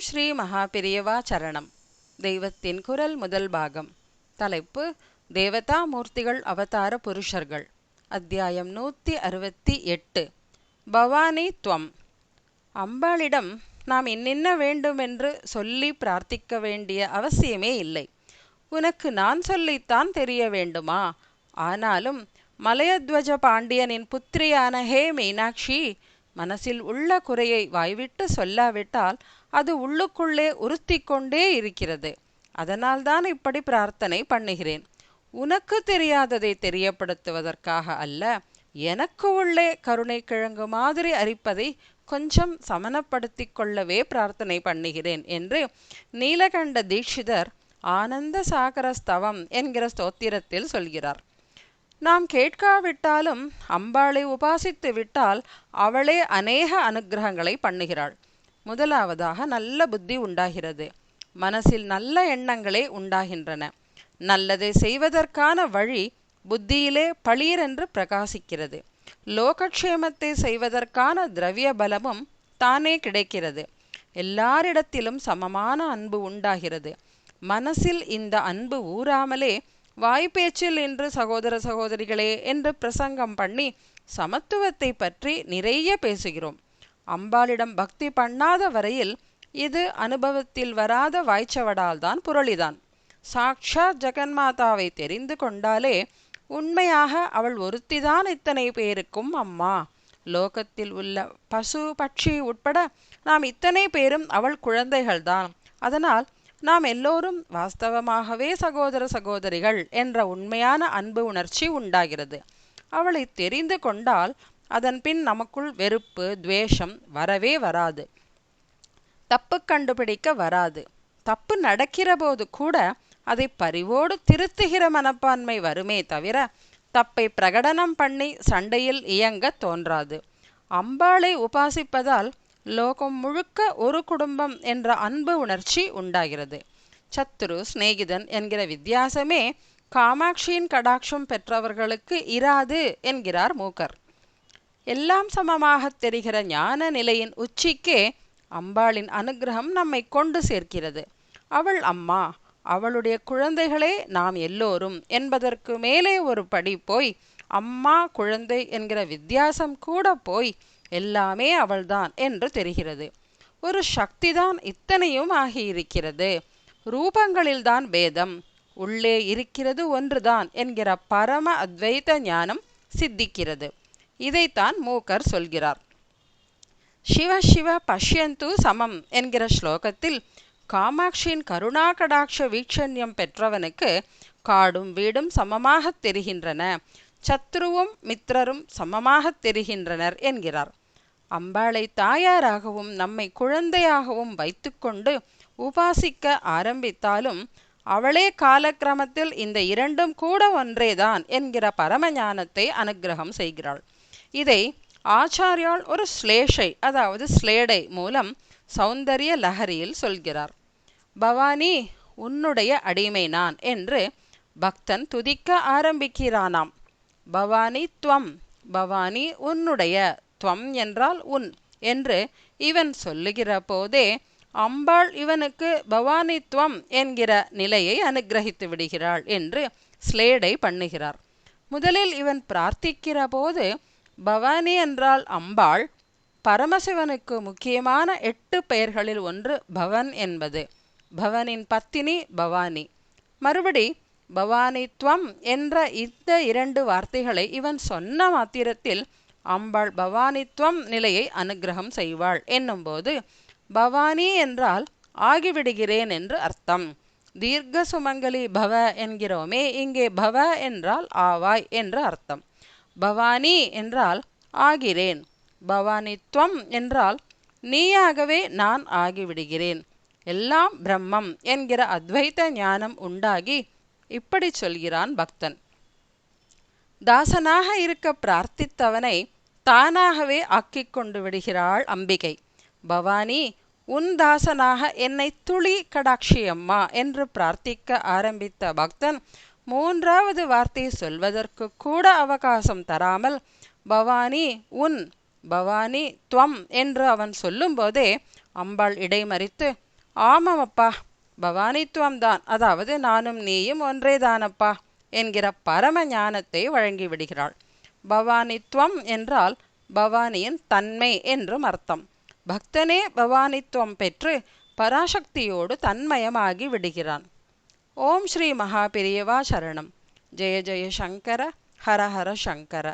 ஓம் ஸ்ரீ மகாபிரியவா சரணம். தெய்வத்தின் குரல் முதல் பாகம். தலைப்பு தேவதா மூர்த்திகள் அவதார புருஷர்கள். அத்தியாயம் நூற்றி அறுபத்தி எட்டு. பவானி துவம். அம்பாளிடம் நாம் இன்னின்ன வேண்டுமென்று சொல்லி பிரார்த்திக்க வேண்டிய அவசியமே இல்லை. உனக்கு நான் சொல்லித்தான் தெரிய வேண்டுமா? ஆனாலும் மலையத்வஜ பாண்டியனின் புத்திரியான ஹே மீனாட்சி மனசில் உள்ள குறையை வாய்விட்டு சொல்லாவிட்டால் அது உள்ளுக்குள்ளே உறுத்தி கொண்டே இருக்கிறது. அதனால்தான் இப்படி பிரார்த்தனை பண்ணுகிறேன். உனக்கு தெரியாததை தெரியப்படுத்துவதற்காக அல்ல எனக்கு உள்ளே கருணை கிழங்கு மாதிரி அரிப்பதை கொஞ்சம் சமனப்படுத்தி கொள்ளவே பிரார்த்தனை பண்ணுகிறேன் என்று நீலகண்ட தீட்சிதர் ஆனந்த சாகர ஸ்தவம் என்கிற ஸ்தோத்திரத்தில் சொல்கிறார். நாம் கேட்காவிட்டாலும் அம்பாளை உபாசித்து விட்டால் அவளே அநேக அனுகிரகங்களை பண்ணுகிறாள். முதலாவதாக நல்ல புத்தி உண்டாகிறது. மனசில் நல்ல எண்ணங்களே உண்டாகின்றன. நல்லதை செய்வதற்கான வழி புத்தியிலே பளீரென்று பிரகாசிக்கிறது. லோகக்ஷேமத்தை செய்வதற்கான திரவிய பலமும் தானே கிடைக்கிறது. எல்லாரிடத்திலும் சமமான அன்பு உண்டாகிறது. மனசில் இந்த அன்பு ஊறாமலே வாய்ப்பேச்சில் என்று சகோதர சகோதரிகளே என்று பிரசங்கம் பண்ணி சமத்துவத்தை பற்றி நிறைய பேசுகிறோம். அம்பாளிடம் பக்தி பண்ணாத வரையில் இது அனுபவத்தில் வராத வாய்ச்சவடால்தான் புரளிதான். சாக்ஷாத் ஜெகன்மாதாவை தெரிந்து கொண்டாலே உண்மையாக அவள் ஒருத்திதான் இத்தனை பேருக்கும் அம்மா. லோகத்தில் உள்ள பசு பட்சி உட்பட நாம் இத்தனை பேரும் அவள் குழந்தைகள்தான். அதனால் நாம் எல்லோரும் வாஸ்தவமாகவே சகோதர சகோதரிகள் என்ற உண்மையான அன்பு உணர்ச்சி உண்டாகிறது. அவளை தெரிந்து கொண்டால் அதன் பின் நமக்குள் வெறுப்பு துவேஷம் வரவே வராது. தப்பு கண்டுபிடிக்க வராது. தப்பு நடக்கிற போது கூட அதை பரிவோடு திருத்துகிற மனப்பான்மை வருமே தவிர தப்பை பிரகடனம் பண்ணி சண்டையில் இயங்க தோன்றாது. அம்பாளை உபாசிப்பதால் லோகம் முழுக்க ஒரு குடும்பம் என்ற அன்பு உணர்ச்சி உண்டாகிறது. சத்துரு சிநேகிதன் என்கிற வித்தியாசமே காமாட்சியின் கடாட்சம் பெற்றவர்களுக்கு இராது என்கிறார் மூக்கர். எல்லாம் சமமாக தெரிகிற ஞான நிலையின் உச்சிக்கே அம்பாளின் அனுகிரகம் நம்மை கொண்டு சேர்க்கிறது. அவள் அம்மா அவளுடைய குழந்தைகளே நாம் எல்லோரும் என்பதற்கு மேலே ஒரு படி போய் அம்மா குழந்தை என்கிற வித்தியாசம் கூட போய் எல்லாமே அவள்தான் என்று தெரிகிறது. ஒரு சக்திதான் இத்தனையும் ஆகியிருக்கிறது. ரூபங்களில்தான் பேதம். உள்ளே இருக்கிறது ஒன்றுதான் என்கிற பரம அத்வைத ஞானம் சித்திக்கிறது. இதைத்தான் மூக்கர் சொல்கிறார். சிவ சிவ பஷ்யந்து சமம் என்கிற ஸ்லோகத்தில் காமாட்சியின் கருணா கடாட்ச வீக்ஷண்யம் பெற்றவனுக்கு காடும் வீடும் சமமாகத் தெரிகின்றன. சத்ருவும் மித்திரரும் சமமாகத் தெரிகின்றனர் என்கிறார். அம்பாளை தாயாராகவும் நம்மை குழந்தையாகவும் வைத்துக்கொண்டு உபாசிக்க ஆரம்பித்தாலும் அவளே காலக்கிரமத்தில் இந்த இரண்டும் கூட ஒன்றேதான் என்கிற பரமஞானத்தை அனுகிரகம் செய்கிறாள். இதை ஆச்சாரியால் ஒரு ஸ்லேஷை அதாவது ஸ்லேடை மூலம் சௌந்தரிய லஹரியில் சொல்கிறார். பவானி உன்னுடைய அடிமை நான் என்று பக்தன் துதிக்க ஆரம்பிக்கிறானாம். பவானி துவம் பவானி உன்னுடைய துவம் என்றால் உன் என்று இவன் சொல்லுகிற போதே அம்பாள் இவனுக்கு பவானித்வம் என்கிற நிலையை அனுகிரகித்து விடுகிறாள் என்று ஸ்லேடை பண்ணுகிறார். முதலில் இவன் பிரார்த்திக்கிற போது பவானி என்றால் அம்பாள் பரமசிவனுக்கு முக்கியமான எட்டு பெயர்களில் ஒன்று பவன் என்பது பவனின் பத்தினி பவானி. மறுபடி பவானித்வம் என்ற இந்த இரண்டு வார்த்தைகளை இவன் சொன்ன மாத்திரத்தில் அம்பாள் பவானித்வம் நிலையை அனுகிரகம் செய்வாள். என்னும்போது பவானி என்றால் ஆகிவிடுகிறேன் என்று அர்த்தம். தீர்க்க சுமங்கலி பவ என்கிறோமே இங்கே பவ என்றால் ஆவாய் என்று அர்த்தம். பவானி என்றால் ஆகிறேன். பவானித்வம் என்றால் நீயாகவே நான் ஆகிவிடுகிறேன். எல்லாம் பிரம்மம் என்கிற அத்வைத ஞானம் உண்டாகி இப்படி சொல்கிறான் பக்தன். தாசனாக இருக்க பிரார்த்தித்தவனை தானாகவே ஆக்கிக் கொண்டு விடுகிறாள் அம்பிகை. பவானி உன் தாசனாக என்னை துளி கடாட்சியம்மா என்று பிரார்த்திக்க ஆரம்பித்த பக்தன் மூன்றாவது வார்த்தை சொல்வதற்கு கூட அவகாசம் தராமல் பவானி உன் பவானி துவம் என்று அவன் சொல்லும்போதே அம்பாள் இடைமறித்து ஆமாமப்பா பவானித்துவம்தான் அதாவது நானும் நீயும் ஒன்றேதானப்பா. என்கிற பரம ஞானத்தை வழங்கிவிடுகிறாள். பவானித்துவம் என்றால் பவானியின் தன்மை என்றும் அர்த்தம். பக்தனே பவானித்துவம் பெற்று பராசக்தியோடு தன்மயமாகி விடுகிறான். ஓம் ஸ்ரீ மகாபிரியவா சரணம். ஜெய ஜெய சங்கர ஹர ஹர சங்கர.